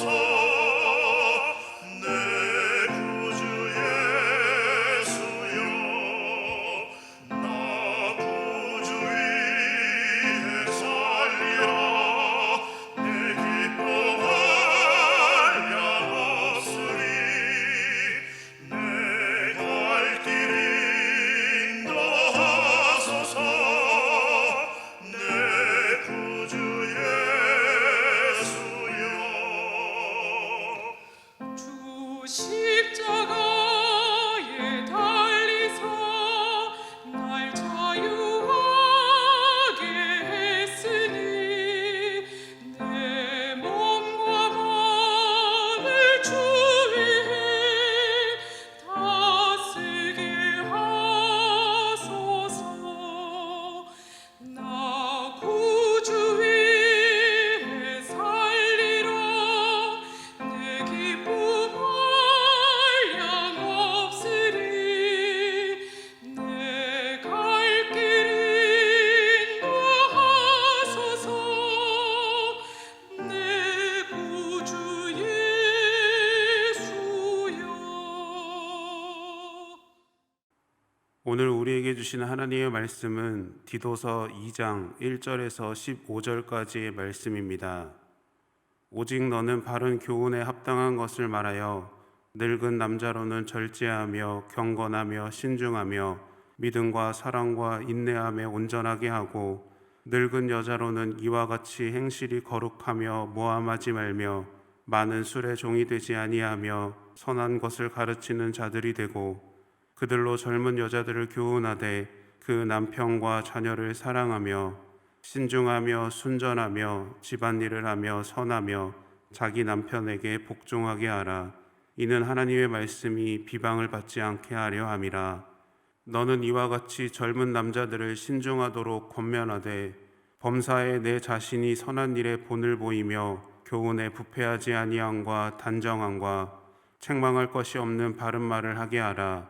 주 주신 하나님의 말씀은 디도서 2장 1절에서 15절까지의 말씀입니다. 오직 너는 바른 교훈에 합당한 것을 말하여 늙은 남자로는 절제하며 경건하며 신중하며 믿음과 사랑과 인내함에 온전하게 하고 늙은 여자로는 이와 같이 행실이 거룩하며 모함하지 말며 많은 술의 종이 되지 아니하며 선한 것을 가르치는 자들이 되고 그들로 젊은 여자들을 교훈하되 그 남편과 자녀를 사랑하며 신중하며 순전하며 집안일을 하며 선하며 자기 남편에게 복종하게 하라. 이는 하나님의 말씀이 비방을 받지 않게 하려 함이라. 너는 이와 같이 젊은 남자들을 신중하도록 권면하되 범사에 내 자신이 선한 일에 본을 보이며 교훈에 부패하지 아니함과 단정함과 책망할 것이 없는 바른 말을 하게 하라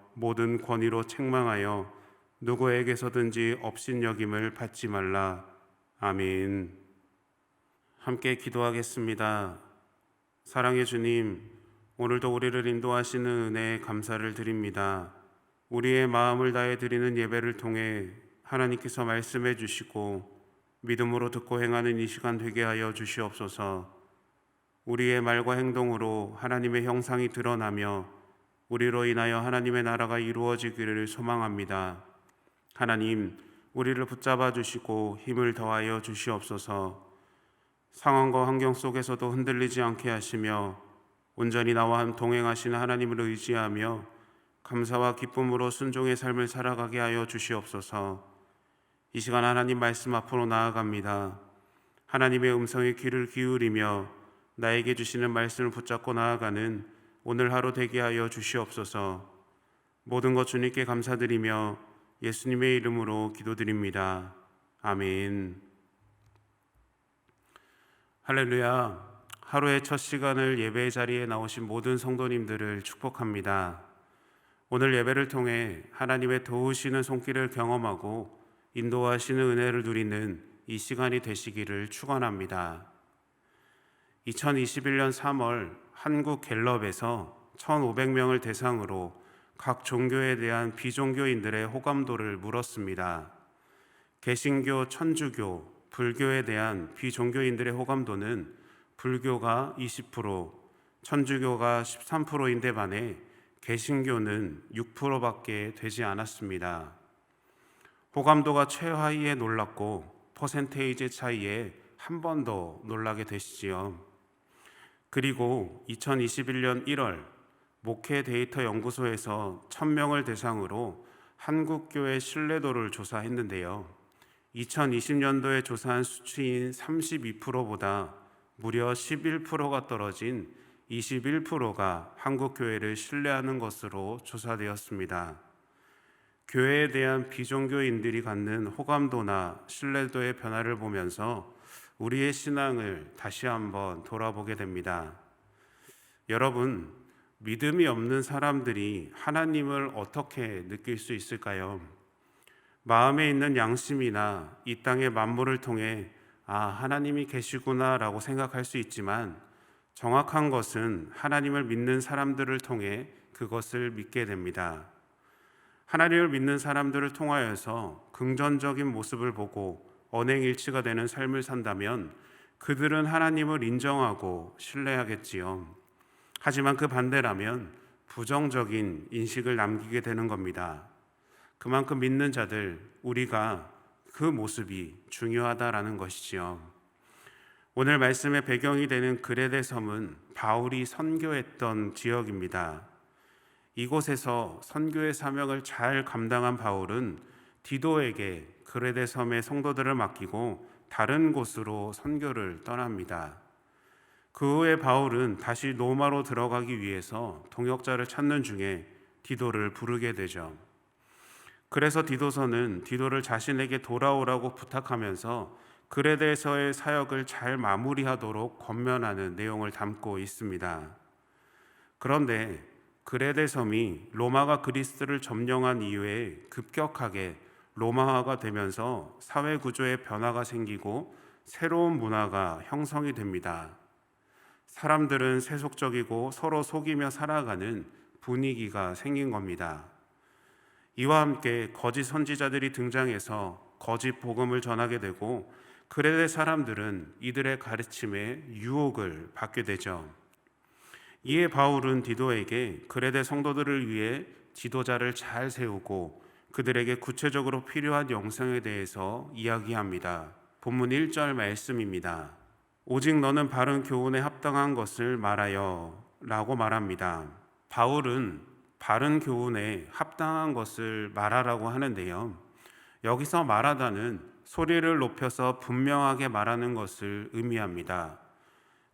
모든 권위로 책망하여 누구에게서든지 업신여김을 받지 말라 아멘. 함께 기도하겠습니다. 사랑의 주님, 오늘도 우리를 인도하시는 은혜에 감사를 드립니다. 우리의 마음을 다해 드리는 예배를 통해 하나님께서 말씀해 주시고 믿음으로 듣고 행하는 이 시간 되게 하여 주시옵소서. 우리의 말과 행동으로 하나님의 형상이 드러나며 우리로 인하여 하나님의 나라가 이루어지기를 소망합니다. 하나님, 우리를 붙잡아 주시고 힘을 더하여 주시옵소서. 상황과 환경 속에서도 흔들리지 않게 하시며 온전히 나와 동행하시는 하나님을 의지하며 감사와 기쁨으로 순종의 삶을 살아가게 하여 주시옵소서. 이 시간 하나님 말씀 앞으로 나아갑니다. 하나님의 음성에 귀를 기울이며 나에게 주시는 말씀을 붙잡고 나아가는 오늘 하루 되게 하여 주시옵소서. 모든 것 주님께 감사드리며 예수님의 이름으로 기도드립니다. 아멘. 할렐루야. 하루의 첫 시간을 예배의 자리에 나오신 모든 성도님들을 축복합니다. 오늘 예배를 통해 하나님의 도우시는 손길을 경험하고 인도하시는 은혜를 누리는 이 시간이 되시기를 축원합니다. 2021년 3월 한국 갤럽에서 1,500명을 대상으로 각 종교에 대한 비종교인들의 호감도를 물었습니다. 개신교, 천주교, 불교에 대한 비종교인들의 호감도는 불교가 20%, 천주교가 13%인데 반해 개신교는 6%밖에 되지 않았습니다. 호감도가 최하위에 놀랐고 퍼센테이지 차이에 한 번 더 놀라게 되시지요. 그리고 2021년 1월 목회 데이터 연구소에서 1000명을 대상으로 한국교회 신뢰도를 조사했는데요. 2020년도에 조사한 수치인 32%보다 무려 11%가 떨어진 21%가 한국교회를 신뢰하는 것으로 조사되었습니다. 교회에 대한 비종교인들이 갖는 호감도나 신뢰도의 변화를 보면서 우리의 신앙을 다시 한번 돌아보게 됩니다. 여러분, 믿음이 없는 사람들이 하나님을 어떻게 느낄 수 있을까요? 마음에 있는 양심이나 이 땅의 만물을 통해 아, 하나님이 계시구나라고 생각할 수 있지만 정확한 것은 하나님을 믿는 사람들을 통해 그것을 믿게 됩니다. 하나님을 믿는 사람들을 통하여서 긍정적인 모습을 보고 언행일치가 되는 삶을 산다면 그들은 하나님을 인정하고 신뢰하겠지요. 하지만 그 반대라면 부정적인 인식을 남기게 되는 겁니다. 그만큼 믿는 자들, 우리가 그 모습이 중요하다라는 것이지요. 오늘 말씀의 배경이 되는 그레데 섬은 바울이 선교했던 지역입니다. 이곳에서 선교의 사명을 잘 감당한 바울은 디도에게 그레데 섬의 성도들을 맡기고 다른 곳으로 선교를 떠납니다. 그 후에 바울은 다시 로마로 들어가기 위해서 동역자를 찾는 중에 디도를 부르게 되죠. 그래서 디도서는 디도를 자신에게 돌아오라고 부탁하면서 그레데서의 사역을 잘 마무리하도록 권면하는 내용을 담고 있습니다. 그런데 그레데 섬이 로마가 그리스를 점령한 이후에 급격하게 로마화가 되면서 사회 구조에 변화가 생기고 새로운 문화가 형성이 됩니다. 사람들은 세속적이고 서로 속이며 살아가는 분위기가 생긴 겁니다. 이와 함께 거짓 선지자들이 등장해서 거짓 복음을 전하게 되고 그레데 사람들은 이들의 가르침에 유혹을 받게 되죠. 이에 바울은 디도에게 그레데 성도들을 위해 지도자를 잘 세우고 그들에게 구체적으로 필요한 영성에 대해서 이야기합니다. 본문 1절 말씀입니다. 오직 너는 바른 교훈에 합당한 것을 말하여 라고 말합니다. 바울은 바른 교훈에 합당한 것을 말하라고 하는데요. 여기서 말하다는 소리를 높여서 분명하게 말하는 것을 의미합니다.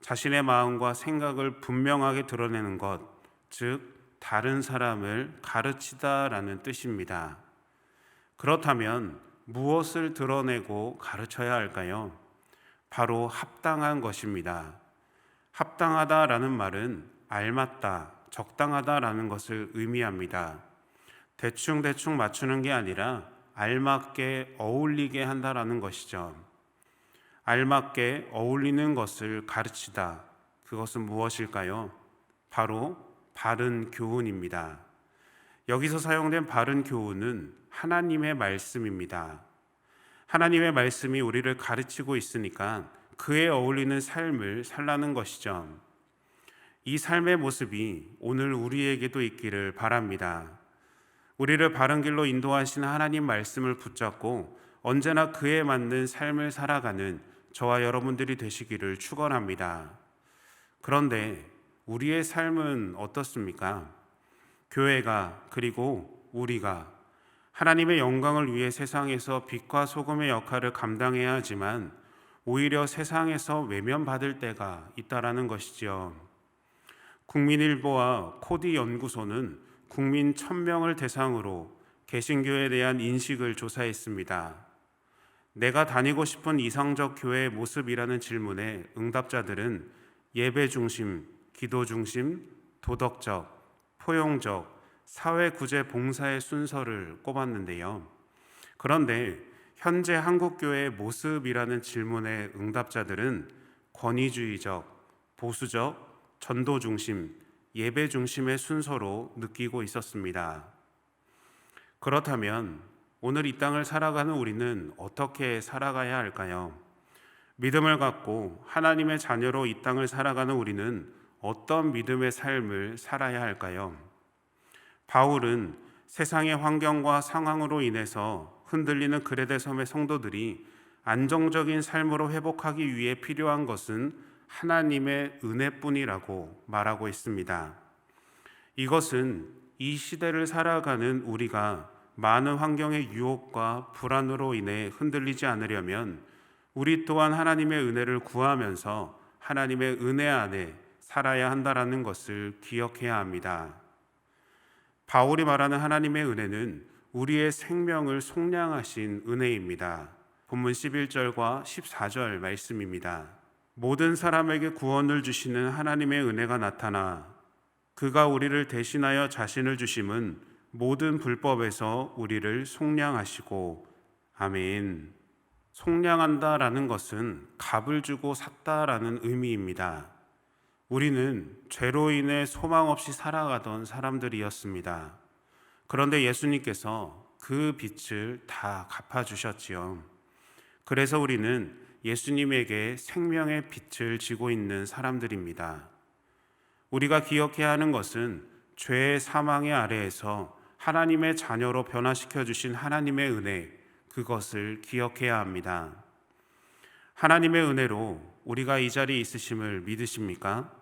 자신의 마음과 생각을 분명하게 드러내는 것, 즉, 다른 사람을 가르치다라는 뜻입니다. 그렇다면 무엇을 드러내고 가르쳐야 할까요? 바로 합당한 것입니다. 합당하다라는 말은 알맞다, 적당하다라는 것을 의미합니다. 대충대충 맞추는 게 아니라 알맞게 어울리게 한다라는 것이죠. 알맞게 어울리는 것을 가르치다. 그것은 무엇일까요? 바로 바른 교훈입니다. 여기서 사용된 바른 교훈은 하나님의 말씀입니다. 하나님의 말씀이 우리를 가르치고 있으니까 그에 어울리는 삶을 살라는 것이죠. 이 삶의 모습이 오늘 우리에게도 있기를 바랍니다. 우리를 바른 길로 인도하신 하나님 말씀을 붙잡고 언제나 그에 맞는 삶을 살아가는 저와 여러분들이 되시기를 축원합니다. 그런데 우리의 삶은 어떻습니까? 교회가 그리고 우리가 하나님의 영광을 위해 세상에서 빛과 소금의 역할을 감당해야 하지만 오히려 세상에서 외면받을 때가 있다라는 것이지요. 국민일보와 코디 연구소는 국민 1000명을 대상으로 개신교에 대한 인식을 조사했습니다. 내가 다니고 싶은 이상적 교회의 모습이라는 질문에 응답자들은 예배 중심, 기도 중심, 도덕적, 포용적, 사회 구제 봉사의 순서를 꼽았는데요. 그런데 현재 한국 교회의 모습이라는 질문의 응답자들은 권위주의적, 보수적, 전도 중심, 예배 중심의 순서로 느끼고 있었습니다. 그렇다면 오늘 이 땅을 살아가는 우리는 어떻게 살아가야 할까요? 믿음을 갖고 하나님의 자녀로 이 땅을 살아가는 우리는 어떤 믿음의 삶을 살아야 할까요? 바울은 세상의 환경과 상황으로 인해서 흔들리는 그레데 섬의 성도들이 안정적인 삶으로 회복하기 위해 필요한 것은 하나님의 은혜뿐이라고 말하고 있습니다. 이것은 이 시대를 살아가는 우리가 많은 환경의 유혹과 불안으로 인해 흔들리지 않으려면 우리 또한 하나님의 은혜를 구하면서 하나님의 은혜 안에 살아야 한다라는 것을 기억해야 합니다. 바울이 말하는 하나님의 은혜는 우리의 생명을 속량하신 은혜입니다. 본문 11절과 14절 말씀입니다. 모든 사람에게 구원을 주시는 하나님의 은혜가 나타나 그가 우리를 대신하여 자신을 주심은 모든 불법에서 우리를 속량하시고 아멘. 속량한다라는 것은 값을 주고 샀다라는 의미입니다. 우리는 죄로 인해 소망 없이 살아가던 사람들이었습니다. 그런데 예수님께서 그 빚을 다 갚아주셨지요. 그래서 우리는 예수님에게 생명의 빚을 지고 있는 사람들입니다. 우리가 기억해야 하는 것은 죄의 사망의 아래에서 하나님의 자녀로 변화시켜 주신 하나님의 은혜, 그것을 기억해야 합니다. 하나님의 은혜로 우리가 이 자리에 있으심을 믿으십니까?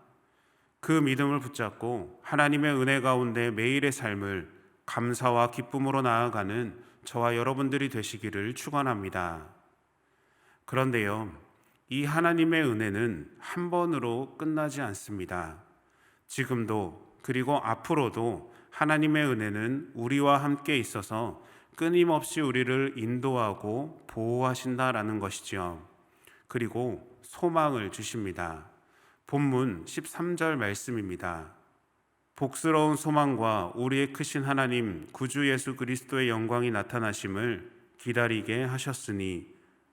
그 믿음을 붙잡고 하나님의 은혜 가운데 매일의 삶을 감사와 기쁨으로 나아가는 저와 여러분들이 되시기를 축원합니다. 그런데요, 이 하나님의 은혜는 한 번으로 끝나지 않습니다. 지금도 그리고 앞으로도 하나님의 은혜는 우리와 함께 있어서 끊임없이 우리를 인도하고 보호하신다라는 것이지요. 그리고 소망을 주십니다. 본문 13절 말씀입니다. 복스러운 소망과 우리의 크신 하나님 구주 예수 그리스도의 영광이 나타나심을 기다리게 하셨으니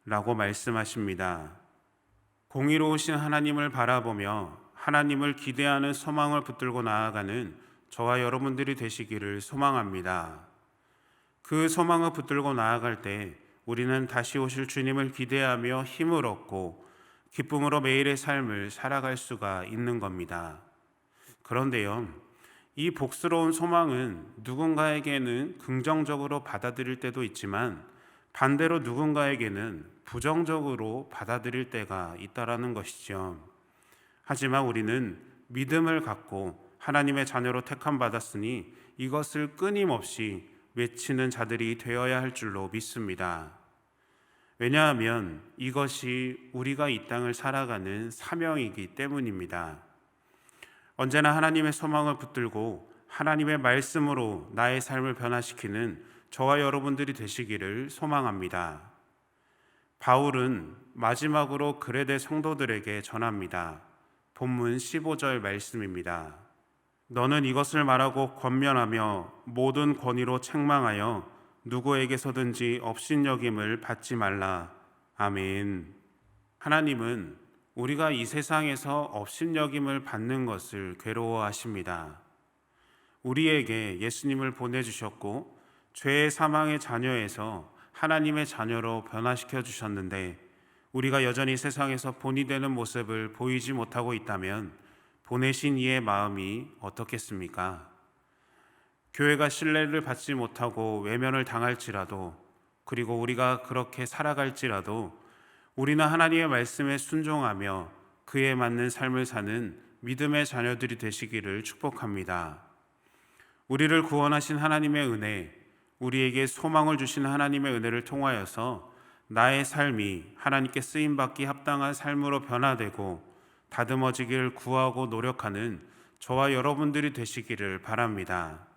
라고 말씀하십니다. 공의로우신 하나님을 바라보며 하나님을 기대하는 소망을 붙들고 나아가는 저와 여러분들이 되시기를 소망합니다. 그 소망을 붙들고 나아갈 때 우리는 다시 오실 주님을 기대하며 힘을 얻고 기쁨으로 매일의 삶을 살아갈 수가 있는 겁니다. 그런데요, 이 복스러운 소망은 누군가에게는 긍정적으로 받아들일 때도 있지만 반대로 누군가에게는 부정적으로 받아들일 때가 있다라는 것이죠. 하지만 우리는 믿음을 갖고 하나님의 자녀로 택함 받았으니 이것을 끊임없이 외치는 자들이 되어야 할 줄로 믿습니다. 왜냐하면 이것이 우리가 이 땅을 살아가는 사명이기 때문입니다. 언제나 하나님의 소망을 붙들고 하나님의 말씀으로 나의 삶을 변화시키는 저와 여러분들이 되시기를 소망합니다. 바울은 마지막으로 그레데 성도들에게 전합니다. 본문 15절 말씀입니다. 너는 이것을 말하고 권면하며 모든 권위로 책망하여 누구에게서든지 업신여김을 받지 말라. 아멘. 하나님은 우리가 이 세상에서 업신여김을 받는 것을 괴로워하십니다. 우리에게 예수님을 보내주셨고 죄의 사망의 자녀에서 하나님의 자녀로 변화시켜 주셨는데 우리가 여전히 세상에서 본이 되는 모습을 보이지 못하고 있다면 보내신 이의 마음이 어떻겠습니까? 교회가 신뢰를 받지 못하고 외면을 당할지라도 그리고 우리가 그렇게 살아갈지라도 우리는 하나님의 말씀에 순종하며 그에 맞는 삶을 사는 믿음의 자녀들이 되시기를 축복합니다. 우리를 구원하신 하나님의 은혜, 우리에게 소망을 주신 하나님의 은혜를 통하여서 나의 삶이 하나님께 쓰임 받기 합당한 삶으로 변화되고 다듬어지기를 구하고 노력하는 저와 여러분들이 되시기를 바랍니다.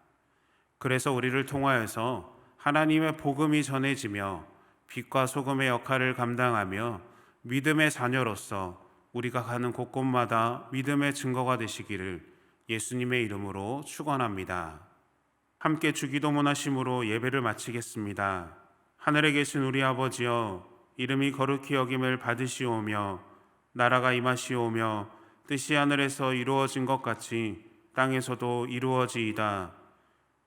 그래서 우리를 통하여서 하나님의 복음이 전해지며 빛과 소금의 역할을 감당하며 믿음의 자녀로서 우리가 가는 곳곳마다 믿음의 증거가 되시기를 예수님의 이름으로 축원합니다. 함께 주기도 문 하심으로 예배를 마치겠습니다. 하늘에 계신 우리 아버지여 이름이 거룩히 여김을 받으시오며 나라가 임하시오며 뜻이 하늘에서 이루어진 것 같이 땅에서도 이루어지이다.